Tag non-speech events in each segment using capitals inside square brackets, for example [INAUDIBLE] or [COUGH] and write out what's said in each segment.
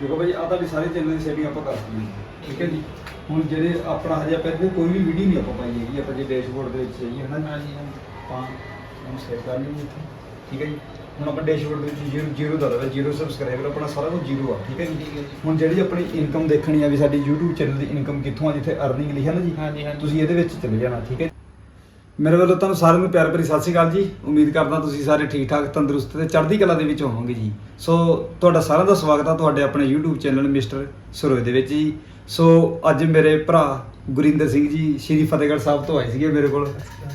ਦੇਖੋ ਭਾਈ ਆ ਤੁਹਾਡੀ ਸਾਰੀ ਚੈਨਲ ਦੀ ਸੈਟਿੰਗ ਆਪਾਂ ਕਰ ਦਿੱਤੀ ਠੀਕ ਹੈ ਜੀ? ਹੁਣ ਜਿਹੜੇ ਆਪਣਾ ਹਜੇ ਇੱਥੇ ਕੋਈ ਵੀ ਵੀਡੀਓ ਨਹੀਂ ਆਪਾਂ ਪਾਈ ਹੈਗੀ ਆਪਾਂ ਜੇ ਡੈਸ਼ਬੋਰਡ ਦੇ ਵਿੱਚ ਜਾਈਏ ਹਨਾ ਹਾਂਜੀ ਹਾਂਜੀ। ਆਪਾਂ ਉਹਨੂੰ ਸੇਵ ਕਰ ਲਈਏ ਇੱਥੇ। ਠੀਕ ਹੈ ਜੀ? ਹੁਣ ਆਪਾਂ ਡੈਸ਼ਬੋਰਡ ਦੇ ਵਿੱਚ ਜ਼ੀਰੋ ਜ਼ੀਰੋ ਦਾ ਦਵਾ ਜ਼ੀਰੋ ਸਬਸਕ੍ਰਾਈਬਰ ਆਪਣਾ ਸਾਰਾ ਕੁਝ ਜ਼ੀਰੋ ਆ ਠੀਕ ਹੈ ਜੀ? ਹੈ ਜੀ। ਹੁਣ ਜਿਹੜੀ ਆਪਣੀ ਇਨਕਮ ਦੇਖਣੀ ਆ ਵੀ ਸਾਡੀ YouTube ਚੈਨਲ ਦੀ ਇਨਕਮ ਕਿੱਥੋਂ ਆ ਜਿੱਥੇ ਅਰਨਿੰਗ ਲਿਖਿਆ ਨਾ ਜੀ? ਤੁਸੀਂ ਇਹਦੇ ਵਿੱਚ ਚਲੇ ਜਾਣਾ ਠੀਕ ਹੈ ਮੇਰੇ ਵੱਲੋਂ ਤੁਹਾਨੂੰ ਸਾਰਿਆਂ ਨੂੰ ਪਿਆਰ ਭਰੀ ਸਤਿ ਸ਼੍ਰੀ ਅਕਾਲ ਜੀ। ਉਮੀਦ ਕਰਦਾ ਤੁਸੀਂ ਸਾਰੇ ਠੀਕ ਠਾਕ ਤੰਦਰੁਸਤ ਤੇ ਚੜ੍ਹਦੀ ਕਲਾ ਦੇ ਵਿੱਚ ਹੋਵੋਗੇ ਜੀ। ਸੋ, ਤੁਹਾਡਾ ਸਾਰਿਆਂ ਦਾ ਸਵਾਗਤ ਆ ਤੁਹਾਡੇ ਆਪਣੇ YouTube ਚੈਨਲ ਮਿਸਟਰ ਸਰੋਏ ਦੇ ਵਿੱਚ ਜੀ। ਸੋ, ਅੱਜ ਮੇਰੇ ਭਰਾ ਗੁਰਿੰਦਰ ਸਿੰਘ ਜੀ ਸ਼੍ਰੀ ਫਤਿਹਗੜ੍ਹ ਸਾਹਿਬ ਤੋਂ ਆਏ ਸੀਗੇ ਮੇਰੇ ਕੋਲ।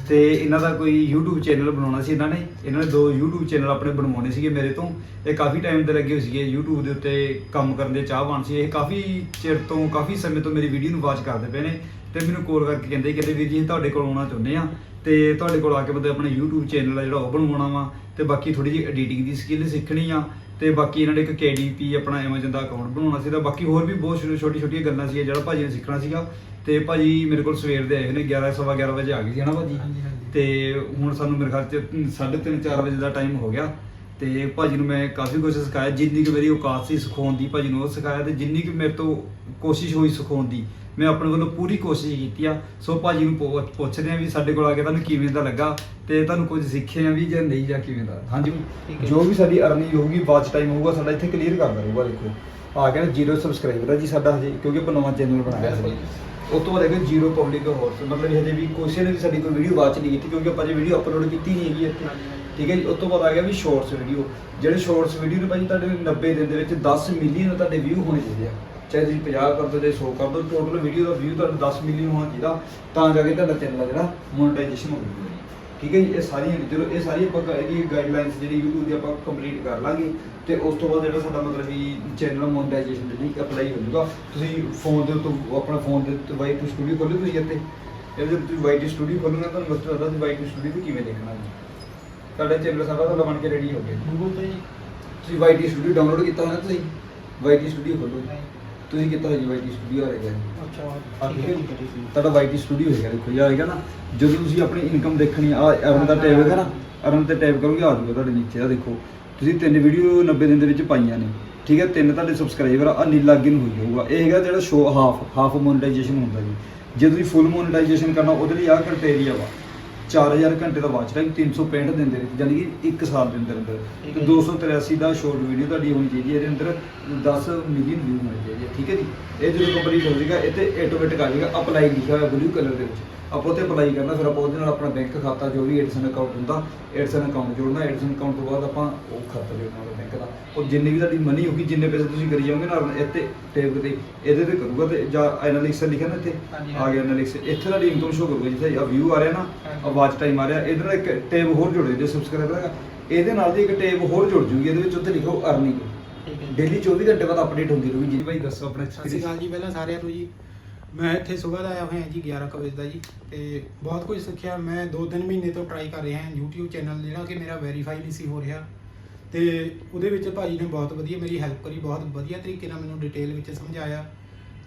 ਤੇ ਇਹਨਾਂ ਦਾ ਕੋਈ YouTube ਚੈਨਲ ਬਣਾਉਣਾ ਸੀ ਇਹਨਾਂ ਨੇ। ਇਹਨਾਂ ਨੇ ਦੋ YouTube ਚੈਨਲ ਆਪਣੇ ਬਣਵਾਉਣੇ ਸੀਗੇ ਮੇਰੇ ਤੋਂ। ਇਹ ਕਾਫੀ ਟਾਈਮ ਦੇ ਲੱਗੇ ਹੋਏ ਸੀਗੇ YouTube ਦੇ ਉੱਤੇ ਕੰਮ ਕਰਨ ਦੇ ਚਾਹਵਾਨ ਸੀ। ਇਹ ਕਾਫੀ ਚਿਰ ਤੋਂ, ਕਾਫੀ ਸਮੇਂ ਤੋਂ ਮੇਰੀ ਵੀਡੀਓ ਨੂੰ ਵਾਚ ਕਰਦੇ ਪਏ ਨੇ। ਤੇ ਮੈਨੂੰ ਕੋਲ ਕਰਕੇ ਕਹਿੰਦੇ ਕਹਿੰਦੇ ਵੀਰ ਜੀ, ਅਸੀਂ ਤੁਹਾਡੇ ਕੋਲ ਆਉਣਾ ਚਾਹੁੰਦੇ ਆ ਤੇ ਤੁਹਾਡੇ ਕੋਲ ਆ ਕੇ ਮਤਲਬ ਆਪਣੇ YouTube ਚੈਨਲ ਆ ਜਿਹੜਾ ਉਹ ਬਣਵਾਉਣਾ ਵਾ। ਤੇ ਬਾਕੀ ਥੋੜੀ ਜਿਹੀ ਐਡੀਟਿੰਗ ਦੀ ਸਕਿੱਲ ਸਿੱਖਣੀ ਆ। ਤੇ ਬਾਕੀ ਇਹਨਾਂ ਨੇ ਇੱਕ KDP ਆਪਣਾ Amazon ਦਾ ਅਕਾਊਂਟ ਬਣਾਉਣਾ ਸੀ ਤਾਂ ਬਾਕੀ ਹੋਰ ਵੀ ਬਹੁਤ ਛੋਟੀ ਛੋਟੀਆਂ ਗੱਲਾਂ ਸੀ ਜਿਹੜਾ ਭਾਜੀ ਨੇ ਸਿੱਖਣਾ ਸੀਗਾ। ਤੇ ਭਾਜੀ ਮੇਰੇ ਕੋਲ ਸਵੇਰ ਦੇ ਆਏ ਨੇ 11 ਸਵਾ 11 ਵਜੇ ਆ ਗਏ ਸੀ ਹਨਾ ਭਾਜੀ। ਹਾਂਜੀ ਹਾਂਜੀ। ਤੇ ਹੁਣ ਸਾਨੂੰ ਮੇਰੇ ਖਿਆਲ ਚ 3:30 4 ਵਜੇ ਦਾ ਟਾਈਮ ਹੋ ਗਿਆ। ਤੇ ਭਾਜੀ ਨੂੰ ਮੈਂ ਕਾਫੀ ਕੁਝ ਸਿਖਾਇਆ ਜਿੰਨੀ ਕੁ ਮੇਰੀ ਔਕਾਤ ਸੀ ਸਿਖਾਉਣ ਦੀ ਭਾਜੀ ਨੂੰ ਉਹ ਸਿਖਾਇਆ ਤੇ ਜਿੰਨੀ ਕੁ ਮੇਰੇ ਤੋਂ ਕੋਸ਼ਿਸ਼ ਹੋਈ ਸਿਖਾਉਣ ਦੀ ਮੈਂ ਆਪਣੇ ਵੱਲੋਂ ਪੂਰੀ ਕੋਸ਼ਿਸ਼ ਕੀਤੀ ਆ। ਸੋ ਭਾਜੀ ਨੂੰ ਪੁੱਛ- ਪੁੱਛਦੇ ਆ ਵੀ ਸਾਡੇ ਕੋਲ ਆ ਕੇ ਤੁਹਾਨੂੰ ਕਿਵੇਂ ਦਾ ਲੱਗਾ ਤੇ ਤੁਹਾਨੂੰ ਕੁਝ ਸਿੱਖਿਆ ਵੀ ਜਾਂ ਨਹੀਂ ਜਾਂ ਕਿਵੇਂ ਦਾ। ਹਾਂਜੀ ਠੀਕ ਹੈ। ਜੋ। ਵੀ ਸਾਡੀ ਅਰਨਿੰਗ ਹੋਊਗੀ ਵਾਚ ਟਾਈਮ ਹੋਊਗਾ ਸਾਡਾ ਇੱਥੇ ਕਲੀਅਰ ਕਰਦਾ ਰਹੂਗਾ ਦੇਖੋ। ਆ ਗਿਆ ਜ਼ੀਰੋ ਸਬਸਕ੍ਰਾਈਬਰ ਆ ਜੀ ਸਾਡਾ ਹਜੇ ਕਿਉਂਕਿ ਆਪਾਂ ਨਵਾਂ ਚੈਨਲ ਬਣਾਇਆ ਸੀ। ਉਸ ਤੋਂ ਬਾਅਦ ਹੈਗਾ ਜ਼ੀਰੋ ਪਬਲਿਕ ਹੋਰ। ਮਤਲਬ ਵੀ ਹਜੇ ਵੀ ਕਿਸੇ ਨੇ ਵੀ ਸਾਡੀ ਕੋਈ ਵੀਡੀਓ ਵਾਚ ਨਹੀਂ ਕੀਤੀ, ਕਿਉਂਕਿ ਆਪਾਂ ਜੇ ਵੀਡੀਓ ਅਪਲੋਡ ਕੀਤੀ ਨਹੀਂ ਹੈਗੀ ਇੱਥੇ। ਠੀਕ ਹੈ ਜੀ? ਉਸ ਤੋਂ ਬਾਅਦ ਆ ਗਿਆ ਵੀ ਸ਼ਾਰਟਸ ਵੀਡੀਓ ਜਿਹੜੇ ਸ਼ਾਰਟਸ ਵੀਡੀਓ ਨੇ ਭਾਜੀ, ਤੁਹਾਡੇ 90 ਦਿਨ ਦੇ ਵਿੱਚ 10 ਮਿਲੀਅਨ ਤੁਹਾਡੇ ਵਿਊ ਹੋਣੇ ਚਾਹੀਦੇ ਆ। ਚਾਹੇ ਤੁਸੀਂ 50 ਕਰ ਦਿਓ ਜਾਂ 100 ਕਰ ਦਿਓ ਟੋਟਲ ਵੀਡੀਓ ਦਾ ਵਿਊ ਤੁਹਾਨੂੰ 10 ਮਿਲੀਅਨ ਹੋਣਾ ਚਾਹੀਦਾ। ਤਾਂ ਜਾ ਕੇ ਤੁਹਾਡਾ ਚੈਨਲ ਜਿਹੜਾ ਮੋਨਟਾਈਜੇਸ਼ਨ ਹੋਊਗਾ ਠੀਕ ਹੈ ਜੀ ਇਹ ਸਾਰੀਆਂ ਜਦੋਂ ਇਹ ਸਾਰੀ ਆਪਾਂ ਕ- ਇਹਦੀ ਗਾਈਡਲਾਈਨਸ ਜਿਹੜੀ YouTube ਦੀ ਆਪਾਂ ਕੰਪਲੀਟ ਕਰ ਲਾਂਗੇ ਤੇ ਉਸ ਤੋਂ ਬਾਅਦ ਜਿਹੜਾ ਸਾਡਾ ਮਤਲਬ ਵੀ ਚੈਨਲ ਮੋਨਟਾਈਜੇਸ਼ਨ ਦੇ ਲਈ ਅਪਲਾਈ ਹੋ ਜਾਊਗਾ ਤੁਸੀਂ ਫੋਨ ਦੇ ਉੱਤੇ ਆਪਣਾ ਫੋਨ ਦੇ ਉੱਤੇ ਵਾਈਟ ਸਟੂਡੀਓ ਖੋਲ੍ਹੋ ਤੁਸੀਂ ਇੱਥੇ। ਇਹਦੇ ਤੁਸੀਂ ਵਾਈਟ ਸਟੂਡੀਓ ਖੋਲ੍ਹੋਗੇ ਤੁਹਾਨੂੰ ਮਤਲਬ ਤੁਹਾਡਾ ਤੁਸੀਂ ਵਾਈਟ ਸਟੂਡੀਓ ਕਿਵੇਂ ਦੇਖਣਾ ਜੀ? ਤੁਹਾਡਾ ਚੈਨਲ ਸਾਰਾ ਤੁਹਾਡਾ ਬਣ ਕੇ ਰੈਡੀ ਹੋ ਗਿਆ। ਗੂਗਲ ਤੇ ਜੀ ਤੁਸੀਂ ਵਾਈਟ ਸਟੂਡੀਓ ਡਾਊਨਲੋਡ ਕੀਤਾ ਨਾ ਤੁਸੀਂ? ਵਾਈਟ ਸਟੂਡੀਓ ਖੋਲ੍ਹੋ। ਤੁਸੀਂ ਕੀਤਾ ਹੋਇਆ ਜੀ ਵਾਈਟ ਸਟੂਡੀਓ ਆ ਰਿਹਾ ਅੱਛਾ ਆ ਠੀਕ ਹੈ ਹੈ ਹੈ ਹੈ ਤੁਹਾਡਾ ਵਾਈਟ ਸਟੂਡੀਓ ਹੋਏਗਾ ਦੇਖੋ ਇਹ ਆਏਗਾ ਨਾ। ਜਦੋਂ ਤੁਸੀਂ ਆਪਣੀ ਇਨਕਮ ਦੇਖਣੀ ਆ ਅਰਨ ਦਾ ਟੈਬ ਹੈਗਾ ਨਾ ਅਰਨ ਤੇ ਟੈਬ ਕਰੋਗੇ ਆ ਜਾਊਗਾ ਤੁਹਾਡੇ ਨੀਚੇ ਆ ਦੇਖੋ। ਤੁਸੀਂ ਤਿੰਨ ਵੀਡੀਓ 90 ਦਿਨ ਦੇ ਵਿੱਚ ਪਾਈਆਂ ਨੇ। ਠੀਕ ਹੈ ਤਿੰਨ ਤੁਹਾਡੇ ਸਬਸਕ੍ਰਾਈਬਰ ਆ ਨੂੰ ਹੋਈ ਜਾਊਗਾ। ਇਹ ਹੈਗਾ ਜਿਹੜਾ ਸ਼ੋ ਹਾਫ ਹਾਫ ਮੋਨਟਾਈਜੇਸ਼ਨ ਹੁੰਦਾ ਜੀ। ਜੇ ਤੁਸੀਂ ਫੁੱਲ ਮੋਨਟਾਈਜੇਸ਼ਨ ਕਰਨਾ ਉਹਦੇ ਲਈ ਆਹ ਕ੍ਰਾਈਟੇਰੀਆ ਵਾ। 4000 ਘੰਟੇ ਦਾ ਵਾਚ ਟਾਈਮ 365 ਦਿਨ ਦੇ ਵਿੱਚ ਯਾਨੀ ਕਿ 1 ਸਾਲ ਦੇ ਅੰਦਰ ਅੰਦਰ। ਤੇ ਹੈ। 283 ਦਾ ਸ਼ਾਰਟ ਵੀਡੀਓ ਤੁਹਾਡੀ ਹੋਣੀ ਚਾਹੀਦੀ ਹੈ ਇਹਦੇ ਅੰਦਰ 10 ਮਿਲੀਅਨ ਵਿਊ ਹੋਣੇ ਚਾਹੀਦੇ ਆ, ਠੀਕ ਹੈ ਜੀ? ਇਹ ਜਦੋਂ ਕੰਪਲੀਟ ਹੋ ਜਾਏਗਾ ਇਹ ਤੇ ਆਟੋਮੈਟਿਕ ਆ ਜਾਏਗਾ ਅਪਲਾਈ ਲਿਖਿਆ ਹੋਇਆ ਬਲੂ ਕਲਰ ਦੇ ਵਿੱਚ। ਆਪਾਂ ਉੱਥੇ ਅਪਲਾਈ ਕਰਨਾ ਫਿਰ ਆਪਾਂ ਉਹਦੇ ਨਾਲ ਆਪਣਾ ਬੈਂਕ ਖਾਤਾ ਜੋ ਵੀ ਐਡਸਨ ਅਕਾਊਂਟ ਹੁੰਦਾ ਐਡਸਨ ਅਕਾਊਂਟ ਜੋੜਨਾ ਐਡਸਨ ਅਕਾਊਂਟ ਤੋਂ ਬਾਅਦ ਆਪਾਂ ਉਹ ਖਾਤਾ ਜੋੜਨਾ ਉਹਦਾ ਬੈਂਕ ਉਹ ਜਿੰਨੀ ਵੀ ਤੁਹਾਡੀ ਮਨੀ ਹੋਗੀ ਜਿੰਨੇ ਪੈਸੇ ਤੁਸੀਂ ਕਰੀ ਜਾਓਗੇ ਨਾ ਇੱਥੇ ਟੇਬ ਤੇ ਇਹਦੇ ਤੇ ਕਰੂਗਾ ਤੇ ਜਾਂ ਐਨਾਲਿਕਸ ਲਿਖਿਆ ਨਾ ਇੱਥੇ ਹਾਂਜੀ, ਆ ਗਿਆ ਐਨਾਲਿਕਸ ਇੱਥੇ ਤੁਹਾਡੀ ਇਨਕਮ ਸ਼ੋ ਕਰੂਗਾ ਜਿੱਥੇ ਆ ਵਿਊ ਆ ਰਿਹਾ ਨਾ ਹਾਂਜੀ। ਆ ਵਾਚ ਟਾਈਮ ਆ ਰਿਹਾ ਇਹਦੇ ਨਾਲ ਇੱਕ ਟੇਬ ਹੋਰ ਜੁੜੇ ਜੇ ਸਬਸਕ੍ਰਾਈਬਰ ਹੈਗਾ ਇਹਦੇ ਨਾਲ ਦੀ ਇੱਕ ਟੇਬ ਹੋਰ ਜੁੜ ਜੂਗੀ ਇਹਦੇ ਵਿੱਚ ਉੱਥੇ ਲਿਖੋ ਅਰਨਿੰਗ ਠੀਕ ਹੈ ਡੇਲੀ 24 ਘੰਟੇ ਬਾਅਦ ਅਪਡੇਟ ਹੁੰਦੀ ਰਹੂਗੀ ਜੀ। ਭਾਈ ਦੱਸੋ ਆਪਣੇ ਸਤਿ ਸ਼੍ਰੀ ਅਕਾਲ ਜੀ ਪਹਿਲਾਂ ਸਾਰਿਆਂ ਨੂੰ ਜੀ। ਮੈਂ ਇੱਥੇ ਸਵੇਰ ਦਾ ਆਇਆ ਹੋਇਆ ਜੀ 11 ਕੁ ਵਜੇ ਦਾ ਜੀ ਤੇ ਬਹੁਤ ਕੁਝ ਸਿੱਖਿਆ। ਮੈਂ 2-3 ਮਹੀਨੇ ਤੋਂ ਟਰਾਈ ਕਰ ਰਿਹਾ ਹਾਂ YouTube ਚੈਨਲ ਜਿਹੜਾ ਕਿ ਮੇਰਾ ਵੈਰੀਫਾਈ ਨਹੀਂ ਸੀ ਹੋ ਰਿਹਾ। ਤੇ ਉਹਦੇ ਵਿੱਚ ਭਾਜੀ ਨੇ ਬਹੁਤ ਵਧੀਆ ਮੇਰੀ ਹੈਲਪ ਕਰੀ, ਬਹੁਤ ਵਧੀਆ ਤਰੀਕੇ ਨਾਲ ਮੈਨੂੰ ਡਿਟੇਲ ਵਿੱਚ ਸਮਝਾਇਆ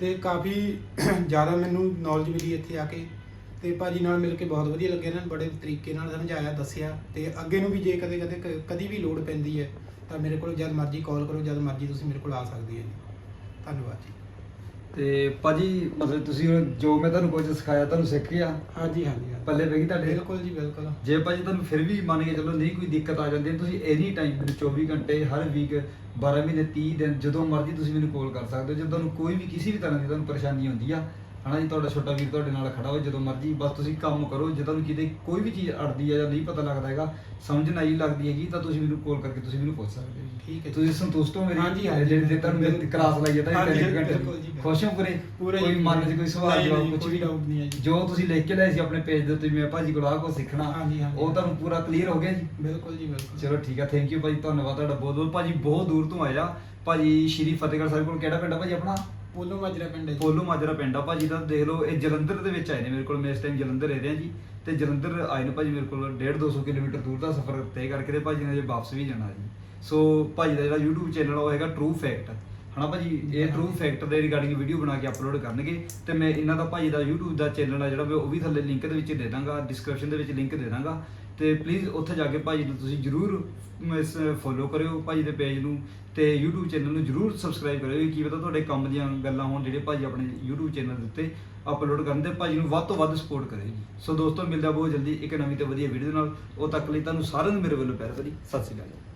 ਤੇ ਕਾਫੀ [CLEARS THROAT] ਜ਼ਿਆਦਾ ਮੈਨੂੰ ਨੌਲੇਜ ਮਿਲੀ ਇੱਥੇ ਆ ਕੇ ਤੇ ਭਾਜੀ ਨਾਲ ਮਿਲ ਕੇ ਬਹੁਤ ਵਧੀਆ ਲੱਗਿਆ ਇਹਨਾਂ ਨੇ, ਬੜੇ ਤਰੀਕੇ ਨਾਲ ਸਮਝਾਇਆ, ਦੱਸਿਆ ਤੇ ਅੱਗੇ ਨੂੰ ਵੀ ਜੇ ਕਦੇ ਕਦੇ ਕ- ਕਦੀ ਵੀ ਲੋੜ ਪੈਂਦੀ ਹੈ ਤਾਂ ਮੇਰੇ ਕੋਲ ਜਦ ਮਰਜ਼ੀ ਕਾਲ ਕਰੋ, ਜਦ ਮਰਜ਼ੀ ਤੁਸੀਂ ਮੇਰੇ ਕੋਲ ਆ ਸਕਦੇ ਹੋ ਜੀ। ਧੰਨਵਾਦ ਜੀ। ਤੇ ਭਾਜੀ ਮਤਲਬ ਤੁਸੀਂ ਹੁਣ ਜੋ ਮੈਂ ਤੁਹਾਨੂੰ ਕੁਝ ਸਿਖਾਇਆ ਤੁਹਾਨੂੰ ਸਿੱਖ ਗਿਆ? ਹਾਂਜੀ ਹਾਂਜੀ ਹਾਂਜੀ। ਪੱਲੇ ਪੈ ਗਈ ਤੁਹਾਡੇ? ਬਿਲਕੁਲ ਜੀ ਬਿਲਕੁਲ। ਜੇ ਭਾਜੀ ਤੁਹਾਨੂੰ ਫਿਰ ਵੀ ਮੰਨ ਕੇ ਚੱਲੋ ਨਹੀਂ ਕੋਈ ਦਿੱਕਤ ਆ ਜਾਂਦੀ ਤੁਸੀਂ ਐਨੀ ਟਾਈਮ ਮੈਨੂੰ 24 ਘੰਟੇ ਹਰ ਵੀਕ 12 ਮਹੀਨੇ 30 ਦਿਨ ਜਦੋਂ ਮਰਜ਼ੀ ਤੁਸੀਂ ਮੈਨੂੰ ਕਾਲ ਕਰ ਸਕਦੇ ਹੋ। ਜੇ ਤੁਹਾਨੂੰ ਕੋਈ ਵੀ ਕਿਸੇ ਵੀ ਤਰ੍ਹਾਂ ਦੀ ਤੁਹਾਨੂੰ ਪਰੇਸ਼ਾਨੀ ਹੁੰਦੀ ਆ ਹਨਾ ਜੀ ਤੁਹਾਡਾ ਛੋਟਾ ਵੀਰ ਤੁਹਾਡੇ ਨਾਲ ਖੜਾ ਹੋ ਜਦੋਂ ਮਰਜ਼ੀ ਬਸ ਤੁਸੀਂ ਕੰਮ ਕਰੋ ਜੇ ਤੁਹਾਨੂੰ ਕਿਤੇ ਕੋਈ ਵੀ ਚੀਜ਼ ਅੜਦੀ ਆ ਜਾਂ ਨਹੀਂ ਪਤਾ ਲੱਗਦਾ ਹੈਗਾ ਸਮਝ ਨਹੀਂ ਲੱਗਦੀ ਹੈਗੀ ਤਾਂ ਤੁਸੀਂ ਮੈਨੂੰ ਕਾਲ ਕਰਕੇ ਤੁਸੀਂ ਮੈਨੂੰ ਪੁੱਛ ਸਕਦੇ ਹੋ ਜੀ। ਠੀਕ ਹੈ ਜੀ। ਤੁਸੀਂ ਸੰਤੁਸ਼ਟ ਹੋ ਮੇਰੀ ਹਾਂਜੀ, ਹਾਂਜੀ। ਜਿਹੜੀ ਤੇ ਤੁਹਾਨੂੰ ਮੇਰੀ ਕਲਾਸ ਲਾਈ ਹੈ ਘੰਟੇ ਬਿਲਕੁਲ ਜੀ, ਦੀ। ਖੁਸ਼ ਹੋ ਪੂਰੇ? ਪੂਰੇ ਕੋਈ ਜੀ, ਮਨ 'ਚ ਕੋਈ ਸਵਾਲ ਜਵਾਬ ਕੁਝ ਵੀ? doubt ਨਹੀਂ ਹੈ ਜੀ। ਜੋ ਤੁਸੀਂ ਲਿਖ ਕੇ ਲਿਆਏ ਸੀ ਆਪਣੇ ਪੇਜ ਦੇ ਉੱਤੇ ਮੈਂ ਭਾਜੀ ਕੋਲ ਆਹ ਕੁਛ ਸਿੱਖਣਾ। ਉਹ ਤੁਹਾਨੂੰ ਪੂਰਾ ਕਲੀਅਰ ਹੋ ਗਿਆ ਜੀ? ਬਿਲਕੁਲ ਜੀ ਬਿਲਕੁਲ। ਚਲੋ ਠੀਕ ਆ ਥੈਂਕ ਯੂ ਭਾਜੀ ਧੰਨਵਾਦ ਤੁਹਾਡਾ ਬਹੁਤ ਬਹੁਤ ਭਾਜੀ ਬਹੁਤ ਦੂਰ ਤੋਂ ਆਇਆ ਭਾਜੀ ਸ਼੍ਰੀ ਫਤਿਹਗੜ੍ਹ ਸਾਹਿਬ ਕੋਲ ਕਿਹੜਾ ਪਿੰਡ ਆ ਭਾਜੀ ਆਪਣਾ? ਪੋਲੋ ਮਾਜਰਾ ਪਿੰਡ ਹੈ ਜੀ। ਪੋਲੋ ਮਾਜਰਾ ਪਿੰਡ ਆ ਭਾਜੀ ਦਾ, ਦੇਖ ਲਓ, ਇਹ ਜਲੰਧਰ ਦੇ ਵਿੱਚ ਆਏ ਨੇ ਮੇਰੇ ਕੋਲ, ਮੈਂ ਇਸ ਟਾਈਮ ਜਲੰਧਰ ਰਹਿ ਰਿਹਾ ਜੀ। ਤੇ ਜਲੰਧਰ ਆਏ ਨੇ ਭਾਜੀ ਮੇਰੇ ਕੋਲ 1.5 200 ਕਿਲੋਮੀਟਰ ਦੂਰ ਦਾ ਸਫ਼ਰ ਤੈਅ ਕਰਕੇ ਤੇ ਭਾਜੀ ਨੇ ਜੇ ਵਾਪਸ ਵੀ ਜਾਣਾ ਜੀ। ਸੋ ਭਾਜੀ ਦਾ ਜਿਹੜਾ YouTube ਚੈਨਲ ਉਹ ਹੈਗਾ ਟਰੂ ਫੈਕਟ ਹਨਾ ਭਾਜੀ? ਇਹ ਟਰੂ ਫੈਕਟ ਦੇ ਰਿਗਾਰਡਿੰਗ ਵੀਡੀਓ ਬਣਾ ਕੇ ਅਪਲੋਡ ਕਰਨਗੇ। ਤੇ ਮੈਂ ਇਹਨਾਂ ਦਾ ਭਾਜੀ ਦਾ YouTube ਦਾ ਚੈਨਲ ਆ ਜਿਹੜਾ, ਮੈਂ ਉਹ ਵੀ ਥੱਲੇ ਲਿੰਕ ਦੇ ਵਿੱਚ ਦੇ ਦਾਂਗਾ ਡਿਸਕ੍ਰਿਪਸ਼ਨ ਦੇ ਵਿੱਚ ਲਿੰਕ ਦੇ ਦਾਂਗਾ। ਤੇ ਪਲੀਜ਼ ਉੱਥੇ ਜਾ ਕੇ ਭਾਜੀ ਨੂੰ ਤੁਸੀਂ ਜਰੂਰ ਇਸ ਫੋਲੋ ਕਰਿਓ ਭਾਜੀ ਦੇ ਪੇਜ ਨੂੰ ਤੇ YouTube ਚੈਨਲ ਨੂੰ ਜਰੂਰ ਸਬਸਕ੍ਰਾਈਬ ਕਰਿਓ ਕੀ ਪਤਾ ਤੁਹਾਡੇ ਕੰਮ ਦੀਆਂ ਗੱਲਾਂ ਹੋਣ ਜਿਹੜੇ ਭਾਜੀ ਆਪਣੇ YouTube ਚੈਨਲ ਦੇ ਉੱਤੇ ਅਪਲੋਡ ਕਰਨ ਦੇ ਭਾਜੀ ਨੂੰ ਵੱਧ ਤੋਂ ਵੱਧ ਸਪੋਰਟ ਕਰਿਓ ਜੀ। ਸੋ ਦੋਸਤੋ, ਮਿਲਦਾ ਬਹੁਤ ਜਲਦੀ ਇੱਕ ਨਵੀਂ ਤੇ ਵਧੀਆ ਵੀਡੀਓ ਨਾਲ। ਉਹ ਤੱਕ ਲਈ ਤੁਹਾਨੂੰ ਸਾਰਿਆਂ ਨੂੰ ਮੇਰੇ ਵੱਲੋਂ ਪਿਆਰ ਭਰੀ ਸਤਿ ਸ਼੍ਰੀ ਅਕਾਲ। ਜੀ